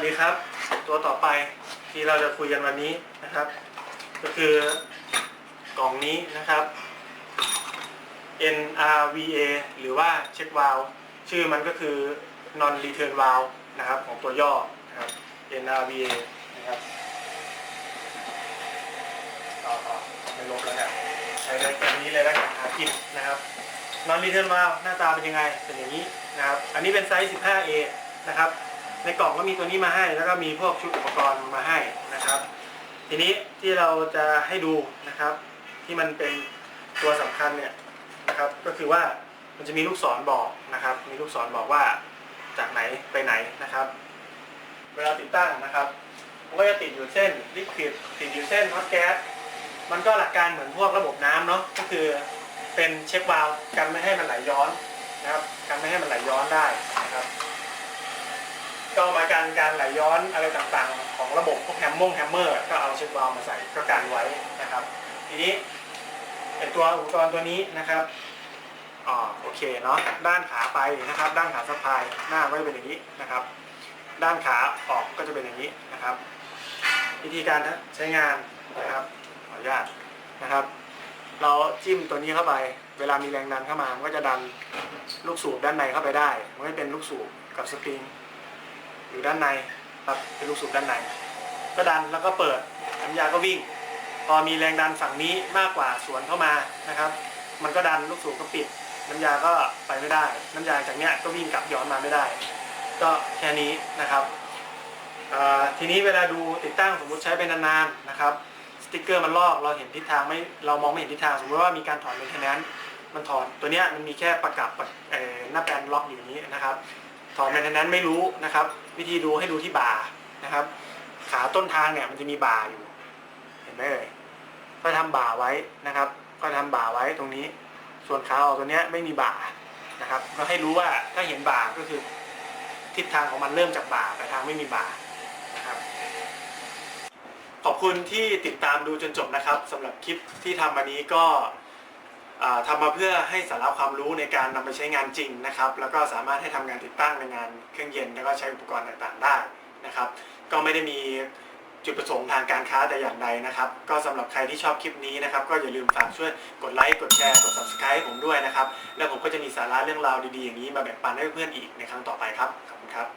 วัสดีครับ ตัวต่อไปที่เราจะคุยกันวันนี้นะครับ ก็คือกล่องนี้นะครับ NRVA หรือว่าเช็ควาลชื่อมันก็คือ non return valve นะครับ ของตัวย่อนะครับ NRVA นะครับต่อต่อไม่ลบแล้วกันใช้ได้แบบนี้เลยแล้วกันหากินนะครับ non return valve หน้าตาเป็นยังไงเป็นอย่างนี้นะครับ อันนี้เป็นไซส์ 15A นะครับ ในกล่องก็มีตัวนี้มาให้ แล้วก็มีพวกชุดอุปกรณ์มาให้นะครับ ทีนี้ที่เราจะให้ดูนะครับ ที่มันเป็นตัวสำคัญเนี่ยนะครับ ก็คือว่ามันจะมีลูกศรบอกนะครับ มีลูกศรบอกว่าจากไหนไปไหนนะครับ เวลาติดตั้งนะครับมันก็จะติดอยู่เส้นลิควิดติดอยู่เส้นฮอตแก๊สมันก็หลักการเหมือนพวกระบบน้ำเนาะก็คือเป็นเช็ควาล์วกันไม่ให้มันไหลย้อนนะครับกันไม่ให้มันไหลย้อนได้นะครับ ก็มาการการไหลย้อนอะไรต่างๆ ของระบบพวกแฮมมงแฮมเมอร์ก็เอาเช็ควาล์วมาใส่ก็กันไว้นะครับ ทีนี้ไอตัวอุปกรณ์ตัวนี้นะครับอ๋อโอเคเนาะด้านขาไปนะครับ ด้านขาสะพายหน้าก็จะเป็นอย่างนี้นะครับ ด้านขาออกก็จะเป็นอย่างนี้นะครับ วิธีการใช้งานนะครับขออนุญาตนะครับ เราจิ้มตัวนี้เข้าไป เวลามีแรงดันเข้ามามันก็จะดันลูกสูบด้านในเข้าไปได้มันก็เป็นลูกสูบกับสปริง อยู่ด้านในครับเป็นลูกสูบด้านใน ก็ดันแล้วก็เปิดน้ำยาก็วิ่ง พอมีแรงดันฝั่งนี้มากกว่าสวนเข้ามานะครับ มันก็ดันลูกสูบก็ปิด น้ำยาก็ไปไม่ได้ น้ำยาจากเนี้ยก็วิ่งกลับย้อนมาไม่ได้ ก็แค่นี้นะครับทีนี้เวลาดูติดตั้งสมมุติใช้ไปนานๆนะครับสติ๊กเกอร์มันลอกเราเห็นทิศทางไม่เรามองไม่เห็นทิศทางสมมติว่ามีการถอนเป็นแค่นั้นมันถอนตัวเนี้ยมันมีแค่ประกับหน้าแปลนล็อกอยู่นี้นะครับ ถอนเป็นนั้นไม่รู้นะครับ วิธีดูให้ดูที่บ่านะครับ ขาต้นทางเนี่ยมันจะมีบ่าอยู่ เห็นไหมเอ่ยก็ทำบ่าไว้นะครับ ก็ทำบ่าไว้ตรงนี้ ส่วนขาออกตัวเนี้ยไม่มีบ่านะครับ ก็ให้รู้ว่าถ้าเห็นบ่าก็คือ ทิศทางของมันเริ่มจากบ่าแต่ทางไม่มีบ่านะครับขอบคุณที่ติดตามดูจนจบนะครับสำหรับคลิปที่ทำมานี้ก็ ทำมาเพื่อให้สาระความรู้ในการนำไปใช้งานจริงนะครับ แล้วก็สามารถให้ทำงานติดตั้งในงานเครื่องเย็น แล้วก็ใช้อุปกรณ์ต่างๆได้นะครับ ก็ไม่ได้มีจุดประสงค์ทางการค้าแต่อย่างใดนะครับ ก็สำหรับใครที่ชอบคลิปนี้นะครับ ก็อย่าลืมฝากช่วยกดไลค์กดแชร์กด subscribe ให้ผมด้วยนะครับ แล้วผมก็จะมีสาระเรื่องราวดีๆอย่างนี้มาแบ่งปันให้เพื่อนๆอีกในครั้งต่อไปครับขอบคุณครับ